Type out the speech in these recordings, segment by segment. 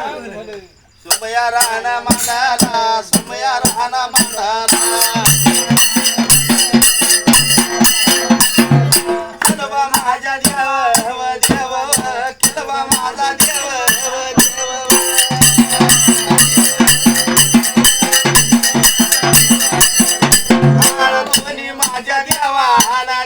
सोमया राहणा मांडाला सोमया राहणा मांडाला. खिलवा माझ्या देव देव खिलवा माझा देव देव आन दोन्ही माझ्या देवाना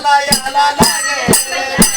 la la la la la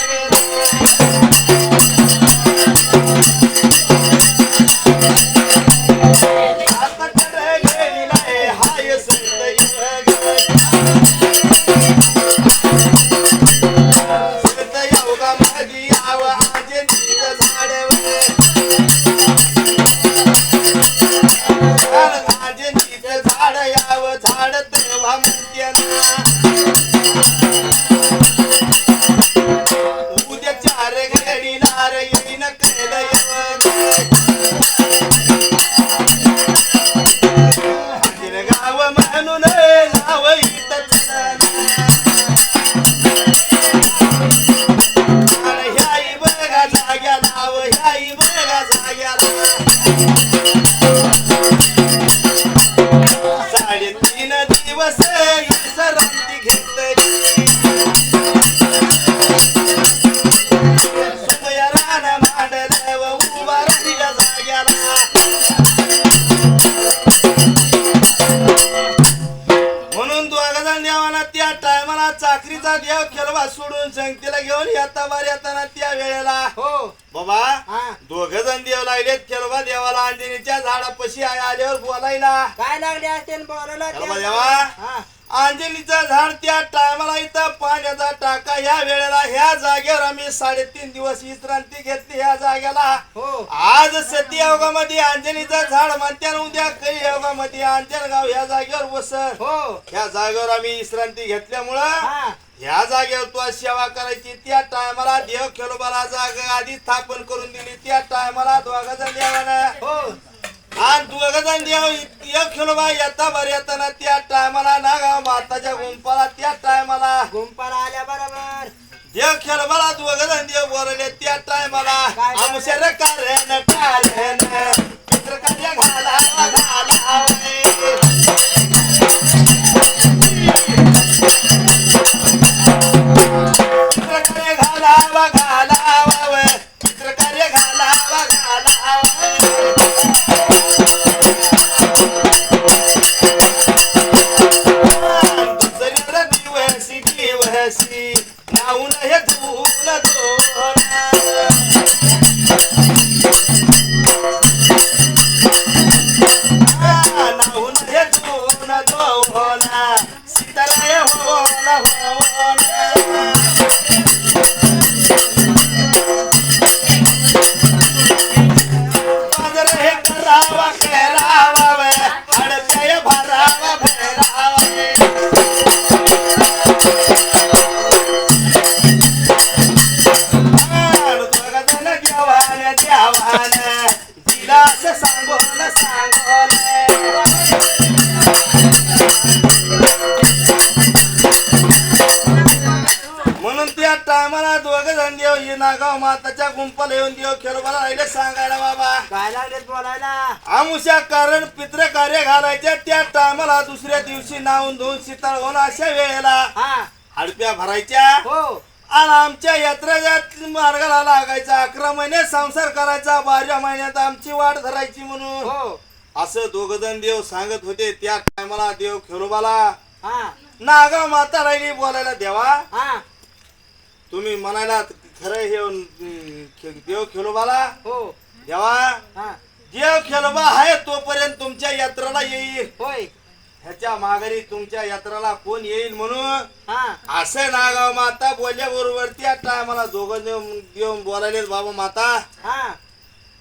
खेळवा सोडून संगतीला घेऊन येता बार येताना त्या वेळेला. हो बाबा हा. दोघ जण देव लागलेत खेळवा देवाला अंजनीच्या झाडापाशी आल्यावर बोलायला. काय लागले असते बोलायला? देवा. हा. अंजनीचं झाड त्या टायमाला इथं पाण्याचा टाका. या वेळेला ह्या जागेवर आम्ही साडेतीन दिवस विश्रांती घेतली ह्या जागेला. हो. आज सती योगामध्ये अंजनीचं झाड म्हणत्या उद्या करी योगामध्ये अंजनगाव ह्या जागेवर बसर हो. ह्या जागेवर आम्ही विश्रांती घेतल्यामुळं हा. ह्या जागेवर तू सेवा करायची. त्या टायमाला देव खेळोबाला जागा आधी स्थापन करून दिली. त्या टायमाला दोघा जण देवानं. हो. आणि दोघ जण देव खेळोबा येता बर येताना त्या टायमाला नागाव माताच्या गुंपाला त्या टायमाला. गुंपाला आल्या बरोबर. देव खेळोबाला दोघ जण देव बोलले त्या टायमाला. काय बोलले? आमशर कारण कालन ही नागाव माताच्या गुंपाला येऊन देव खेळवायला राहिले सांगायला बाबा. काय लागले बोलायला? आमुष्या कारण पित्र कार्य घालायचे त्या टायमाला दुसऱ्या दिवशी नावून धुवून शीतळ होऊन अशा वेळेला हा. हडप्या भरायच्या. हो. आणि आमच्या यात्रेच्या मार्गाला लागायचा. अकरा महिने संसार करायचा बारा महिन्यात आमची वाट धरायची म्हणून. हो. असं दोघ जण देव सांगत होते त्या टायमाला देव खेळोबाला हा. नागा माता राहिली बोलायला देवा हा. तुम्ही म्हणायला खरं हे खे- देव खेळोबाला हो. देवा हा. देव खेळोबा आहे तोपर्यंत तुमच्या यात्रेला येईल. होय. ह्याच्या माघारी तुमच्या यात्रेला कोण येईल म्हणून हा. असं नागाव माता बोलल्या बरोबर त्या टायमाला दोघं देव देव बोलायले बाबा माता. हा.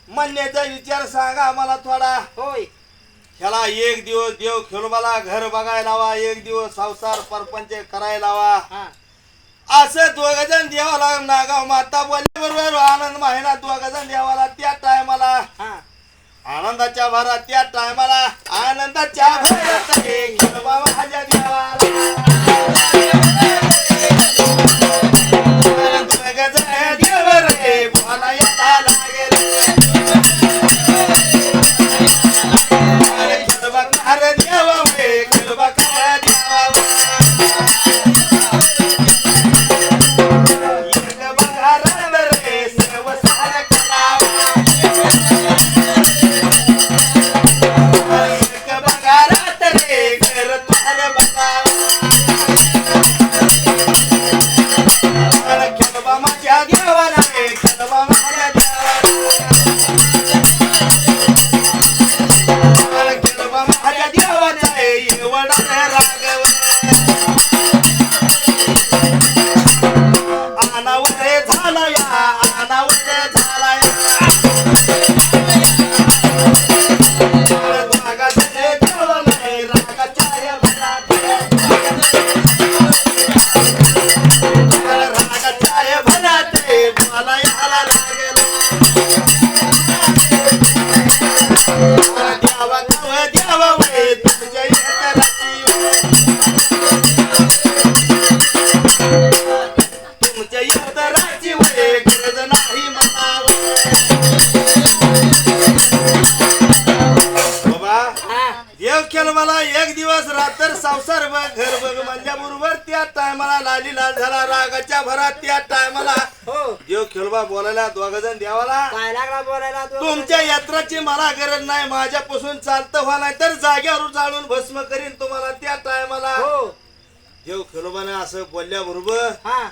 म्हणण्याचा विचार सांगा आम्हाला थोडा. होय. ह्याला एक दिवस देव खेळोबाला घर बघायला लावा एक दिवस संसार परपंच करायला लावा. हा. असं दोघ जण देवाला नागाव माता बोलल्या बरोबर आनंद महिना दोघ जण देवाला त्या टायमाला. आनंदाच्या भरात त्या टायमाला. आनंदाच्या भरात माझ्या देवाला. संसार बघ घर बघ म्हणल्या बरोबर त्या टायमाला लाली लाल झाला रागाच्या भरात त्या टायमाला. हो. देव खेळबा बोलायला दोघ जण देवाला काय लागला बोलायला? तू तुमच्या यात्राची मला गरज नाही माझ्यापासून चालतं व्हा नाही तर जाग्यावर जाळून भस्म करीन तुम्हाला त्या टायमाला. हो. देव खेळोबाने असं बोलल्या बरोबर. हा.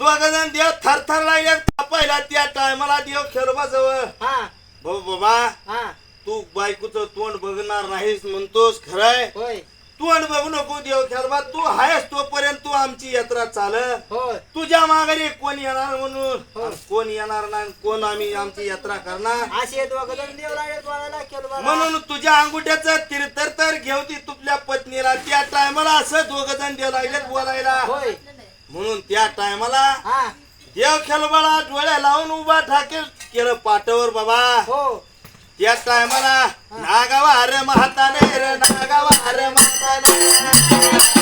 दोघ जण देव थरथर लागले पहिला त्या टायमाला देव खेळोबा जवळ. हा. भाऊ बाबा हा. तू बायकोचं तोंड बघणार नाहीस म्हणतोस खरंय? होय. तोंड बघू नको देव खेळबा तू आहेस तोपर्यंत तू आमची यात्रा चाल होय. तुझ्या माघारी कोण येणार म्हणून? कोण येणार नाही कोण आम्ही आमची यात्रा करणार? असे देव लागले बोलायला. म्हणून तुझ्या अंगुठ्याचं तीर्थर तर घेवती तुपल्या पत्नीला. त्या टायमाला असं दोघ जण देव लागलेत बोलायला. होय. म्हणून त्या टायमाला हा. देव खेळबाळा डोळ्या लावून उभा ठाके केलं पाटावर बाबा. हो. त्या टायमाला नागावा अरे म्हाताने रे नागावार अरे म्हाताने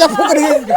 எதுக்கா போக்குறீங்க